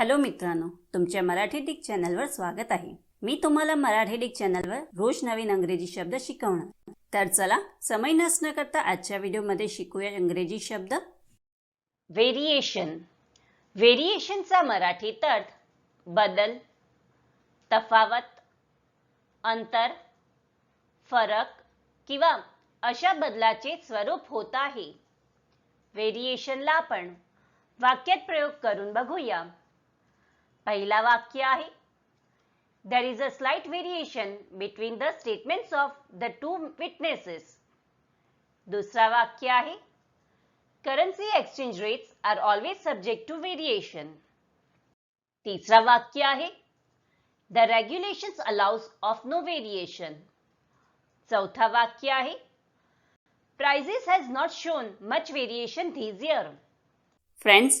Hello मित्रांनो तुमच्या Marathi Dick चॅनलवर स्वागत आहे. मी तुम्हाला मराठी डिक चॅनलवर रोज नवीन अंग्रेजी शब्द शिकवणार. तर चला समय नसणं करता आजच्या व्हिडिओमध्ये शिकूया इंग्रजी शब्द. व्हेरिएशन व्हेरिएशनचा मराठीत अर्थ बदल तफावत अंतर फरक किंवा अशा बदलाचे स्वरूप होत आहे. व्हेरिएशनला आपण वाक्यात प्रयोग करून बघूया. पहला वाक्य है। There is a slight variation between the statement of the two witnesses दूसरा वाक्य है। Currency exchange rate are always subject to variation तीसरा वाक्य है। The regulation allows of no variation चौथा वाक्य है। Prices has not shown much variation this year friends